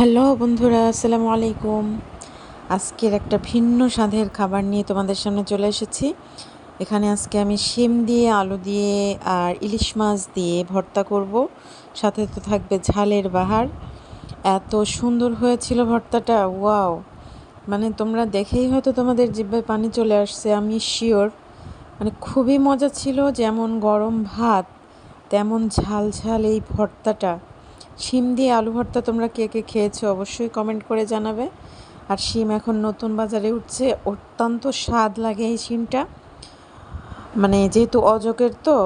Hello বন্ধুরা, আসসালামু আলাইকুম। আজকের একটা ভিন্ন স্বাদের খাবার নিয়ে তোমাদের সামনে চলে এসেছি। এখানে আজকে আমি শিম দিয়ে, আলু দিয়ে আর ইলিশ মাছ দিয়ে ভর্তা করব। সাথে তো থাকবে ঝালের বাহার। এত সুন্দর হয়েছিল ভর্তাটা, ওয়াও! মানে তোমরা দেখেই হয়তো তোমাদের জিব্বায় পানি চলে আসছে, আমি শিওর। মানে খুবই মজা ছিল, যেমন গরম ভাত, তেমন ঝাল ঝাল এই ভর্তাটা। শিম দিয়ে আলু ভর্তা তোমরা কে কে খেয়েছো অবশ্যই কমেন্ট করে জানাবে। আর শিম এখন নতুন বাজারে উঠছে, অত্যন্ত স্বাদ লাগে এই শিমটা। মানে যেহেতু অজকের তো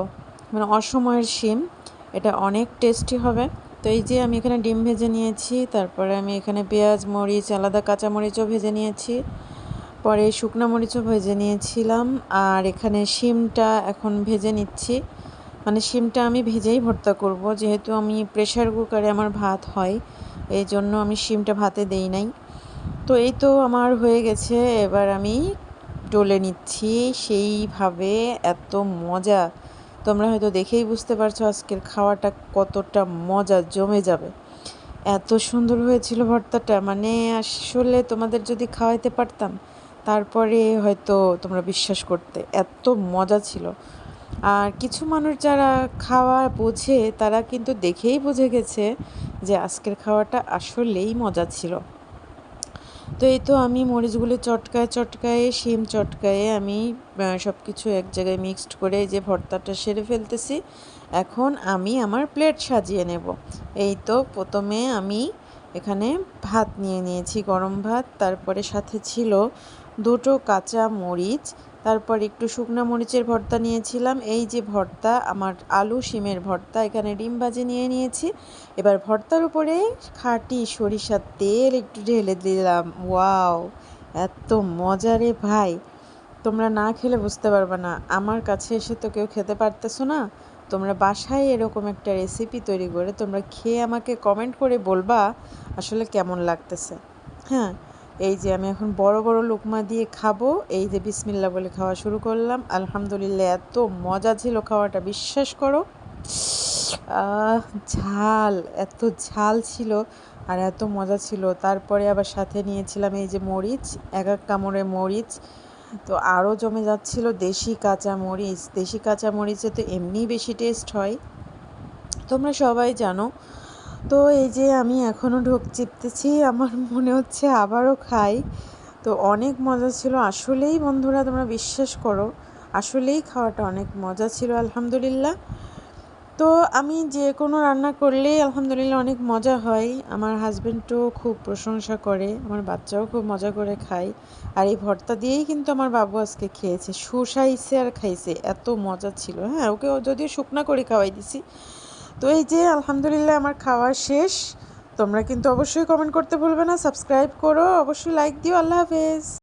মানে অসময়ের শিম, এটা অনেক টেস্টি হবে। তো এই যে আমি এখানে ডিম ভেজে নিয়েছি, তারপরে আমি এখানে পেঁয়াজ, মরিচ, আলাদা কাঁচা মরিচও ভেজে নিয়েছি, পরে শুকনো মরিচও ভেজে নিয়েছিলাম, আর এখানে শিমটা এখন ভেজে নিচ্ছি। মানে শিমটা আমি ভেজেই ভর্তা করব। যেহেতু আমি প্রেশার কুকারে আমার ভাত হয় এই জন্য আমি শিমটা ভাতে দেই নাই। তো এই তো আমার হয়ে গেছে, এবার আমি ডলে নিচ্ছি। সেইভাবে এত মজা। তোমরা হয়তো দেখেই বুঝতে পারছ আজকের খাওয়াটা কতটা মজা, জমে যাবে। এত সুন্দর হয়েছিল ভর্তাটা। মানে আসলে তোমাদের যদি খাওয়াইতে পারতাম, তারপরে হয়তো তোমরা বিশ্বাস করতে। এত মজা ছিল। আর কিছু মানুষ যারা খাওয়া বোঝে, তারা কিন্তু দেখেই বুঝে গেছে যে আজকের খাওয়াটা আসলেই মজা ছিল। তো এই তো আমি মরিচগুলো চটকায় চটকায়ে, শিম চটকায়ে আমি সব কিছু এক জায়গায় মিক্সড করে যে ভর্তাটা সেরে ফেলতেছি। এখন আমি আমার প্লেট সাজিয়ে নেব। এই তো প্রথমে আমি এখানে ভাত নিয়ে নিয়েছি, গরম ভাত। তারপরে সাথে ছিল দুটো কাঁচা মরিচ, তারপর একটু শুকনো মরিচের ভর্তা নিয়েছিলাম। এই যে ভর্তা, আমার আলু শিমের ভর্তা, এখানে ডিম ভাজি নিয়ে নিয়েছি। এবার ভর্তার উপরে খাঁটি সরিষার তেল একটু ঢেলে দিলাম। ওয়াও, এত মজা রে ভাই। তোমরা না খেলে বুঝতে পারবে না। আমার কাছে এসে তো কেউ খেতে পারতেছো না। তোমরা বাসায় এরকম একটা রেসিপি তৈরি করে তোমরা খেয়ে আমাকে কমেন্ট করে বলবা আসলে কেমন লাগতেছে। হ্যাঁ এই যে আমি এখন বড় বড় লোকমা দিয়ে খাব। এই যে বিসমিল্লা বলে খাওয়া শুরু করলাম। আলহামদুলিল্লাহ, এত মজা ছিল খাওয়াটা, বিশ্বাস করো। ঝাল, এত ঝাল ছিল আর এত মজা ছিল। তারপরে আবার সাথে নিয়েছিলাম এই যে মরিচ, এক এক কামড়ে মরিচ। তো আরও জমে যাচ্ছিল দেশি কাঁচা মরিচ। দেশি কাঁচা মরিচে তো এমনিই বেশি টেস্ট হয়। তোমরা সবাই জানো তো এই যে আমি এখনও ঢোক চিপতেছি, আমার মনে হচ্ছে আবারও খাই। তো অনেক মজা ছিল। আসলেই বন্ধুরা, তোমরা বিশ্বাস করো, আসলেই খাওয়াটা অনেক মজা ছিল, আলহামদুলিল্লাহ। তো আমি যে কোনো রান্না করলেই আলহামদুলিল্লাহ অনেক মজা হয়। আমার হাজব্যান্ডও খুব প্রশংসা করে, আমার বাচ্চাও খুব মজা করে খায়। আর এই ভর্তা দিয়েই কিন্তু আমার বাবু আজকে খেয়েছে সুসাইছে আর খাইছে। এত মজা ছিল। হ্যাঁ ওকে যদিও শুকনা করে খাওয়াই দিছি তো এই যে, আলহামদুলিল্লাহ আমার খাওয়া শেষ। তোমরা কিন্তু অবশ্যই কমেন্ট করতে ভুলবে না সাবস্ক্রাইব করো, অবশ্যই লাইক দিও, আল্লাহ হাফেজ।